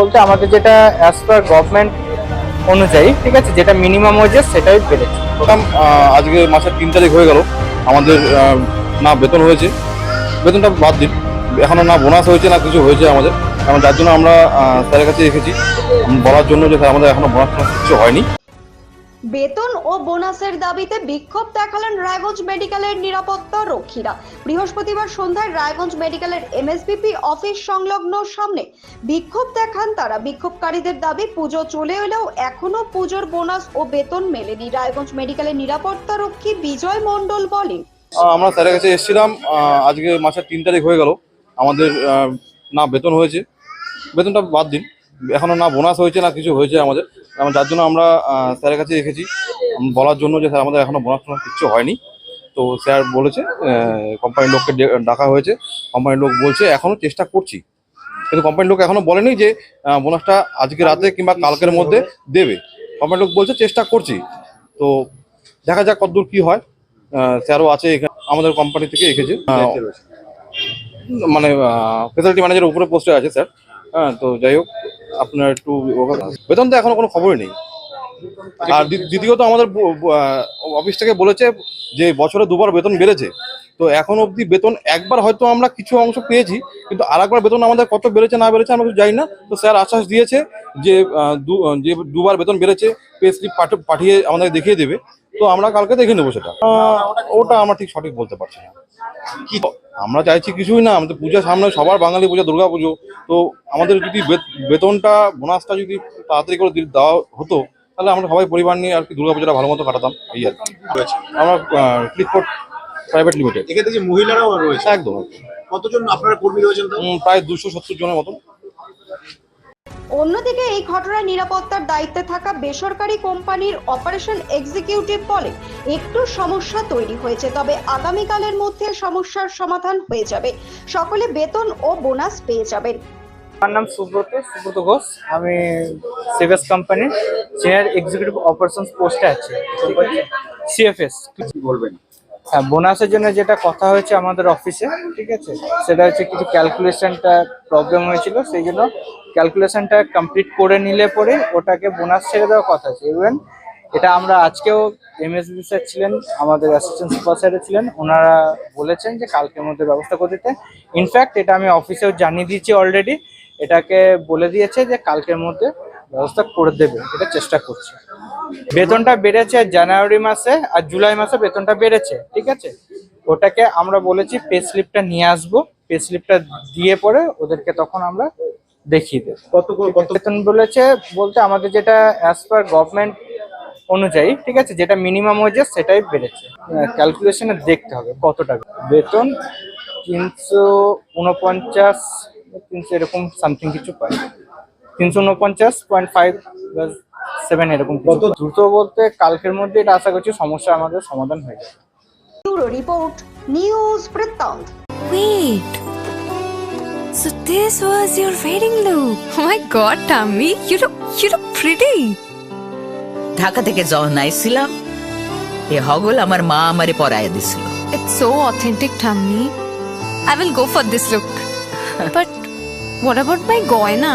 বলতে আমাদের যেটা অ্যাজ পার গভর্নমেন্ট অনুযায়ী, ঠিক আছে, যেটা মিনিমাম হয়েছে সেটাই বেড়েছে। আজকে মাসের তিন তারিখ হয়ে গেল। আমাদের না বেতন হয়েছে। বেতনটা বাদ দিন। এখনও না বোনাস হয়েছে, না কিছু হয়েছে আমাদের। কারণ যার জন্য আমরা স্যারের কাছে রেখেছি বলার জন্য যে স্যার আমাদের এখনও বোনাস কিছু হয়নি। বেতন ও বোনাসের দাবিতে বিক্ষোভ দেখালেন রায়গঞ্জ মেডিকেলের নিরাপত্তা রক্ষীরা। বৃহস্পতিবার সন্ধ্যায় রায়গঞ্জ মেডিকেলের এমএসবিপি অফিস সংলগ্ন সামনে বিক্ষোভ দেখান তারা। বিক্ষোভকারীদের দাবি, পুজো চলে এলেও এখনও পুজোর বোনাস ও বেতন মেলেনি। রায়গঞ্জ মেডিকেলের নিরাপত্তা রক্ষী বিজয় মণ্ডল বলেন। আমরা স্যারের কাছে এসেছিলাম। আজকে মাসের তিন তারিখ হয়ে গেল। আমাদের না বেতন হয়েছে। বেতনটা বাদ দিন। এখনও না বোনাস হয়েছে, না কিছু হয়েছে আমাদের। কারণ যার জন্য আমরা স্যারের কাছে রেখেছি বলার জন্য যে স্যার আমাদের এখনও বোনাস টোনাস কিছু হয়নি। তো স্যার বলেছে কোম্পানির লোককে ডাকা হয়েছে। কোম্পানির লোক বলছে এখনও চেষ্টা করছি। কিন্তু কোম্পানির লোক এখনও বলেনি যে বোনাসটা আজকে রাতে কিংবা কালকের মধ্যে দেবে। কোম্পানির লোক বলছে চেষ্টা করছি। তো দেখা যাক কতদূর কি হয়। স্যারও আছে এখানে আমাদের কোম্পানি থেকে আহ, মানে ফেসিলিটি ম্যানেজারের উপরে পোস্টে আছে স্যার। হ্যাঁ তো যাই হোক আপনার একটু বেতন তো এখনও কোনো খবরই নেই। আর দ্বি- দ্বিতীয়ত আমাদের অফিস থেকে বলেছে যে বছরে দুবার বেতন বেড়েছে। তো এখন অবধি বেতন একবার হয়তো আমরা কিছু অংশ পেয়েছি, কিন্তু আর একবার বেতন আমাদের কত বেড়েছে না বেড়েছে আমরা কিছু জানি না। তো স্যার আশ্বাস দিয়েছে যে যে দুবার বেতন বেড়েছে পে স্লিপ পাঠিয়ে আমাদের দেখিয়ে দেবে। তো আমরা কালকে দেখে নেব সেটা। ওটা আমরা ঠিক সঠিক বলতে পারছি না। কি? আমরা চাইছি কিছুই না আমাদের পূজা সামনে সবার বাঙালি পূজা দুর্গা পুজো। তো আমাদের যদি বেতনটা বোনাসটা যদি তাড়াতাড়ি করে দেওয়া হতো তাহলে আমরা সবাই পরিবার নিয়ে আর কি দুর্গা পুজোটা ভালো মতো কাটাতাম এই আর কি। আমরা ক্লিকপোর্ট প্রাইভেট লিমিটেড এক্ষেত্রে কি মহিলারাও রয়েছে? একদম কতজন আপনারা কর্মী রয়েছেন প্রায় দুশো সত্তর জনের মতন। অন্যদিকে এই ঘটনায় নিরাপত্তার দায়িত্বে থাকা বেসরকারি কোম্পানির অপারেশন এক্সিকিউটিভ বলে একটু সমস্যা তৈরি হয়েছে তবে আগামীকালের মধ্যে সমস্যার সমাধান হয়ে যাবে। সকলে বেতন ও বোনাস পেয়ে যাবেন। আমার নাম সুব্রত সুব্রত ঘোষ। আমি সিভিএস কোম্পানির সিনিয়র এক্সিকিউটিভ অপারেশন পোস্টে আছি। সিএফএস বলবেন? হ্যাঁ বোনাসের জন্য যেটা কথা হয়েছে আমাদের অফিসে ঠিক আছে? সেটা হচ্ছে কিছু ক্যালকুলেশনটা প্রবলেম হয়েছিল, সেই জন্য ক্যালকুলেশনটা কমপ্লিট করে নিলে পরে ওটাকে বোনাস ছেড়ে দেওয়ার কথা আছে। ইভেন এটা আমরা আজকেও এমএসবি স্যার ছিলেন, আমাদের অ্যাসিস্ট্যান্ট সুপার ছিলেন, ওনারা বলেছেন যে কালকের মধ্যে ব্যবস্থা করে দিতে। ইনফ্যাক্ট এটা আমি অফিসেও জানিয়ে দিয়েছি অলরেডি এটাকে বলে দিয়েছে যে কালকের মধ্যে ব্যবস্থা করে দেবে, এটা চেষ্টা করছে। বেতনটা বেড়েছে জানুয়ারি মাসে আর জুলাই মাসে বেতনটা বেড়েছে ঠিক আছে? ওটাকে আমরা বলেছি পে স্লিপটা নিয়ে আসব পে স্লিপটা দিয়ে পরে ওদেরকে তখন আমরা দেখিয়ে দেবো। কত বেতন বলেছে বলতে আমাদের যেটা অ্যাজ পার গভর্নমেন্ট অনুযায়ী ঠিক আছে? যেটা মিনিমাম ওয়েজেস সেটাই বেড়েছে। ক্যালকুলেশনে দেখতে হবে কত টাকা বেতন তিনশো উনপঞ্চাশ তিনশো এরকম সামথিং কিছু পাই তিনশো উনপঞ্চাশ পয়েন্ট ফাইভ সেভেন এরকম কত দ্রুত বলতে কালকের মধ্যে এটা আশা করছি সমস্যা আমাদের সমাধান হয়ে যাবে ব্যুরো রিপোর্ট নিউজ বৃত্তান্ত Wait. So this was your wedding look. Oh my god, Tammy, you look you look pretty. Dhaka থেকে যখন আইছিলাম এ হগল আমার মা আমারে পরায় দিছিল It's so authentic, Tammy. I will go for this look. but what about my goina?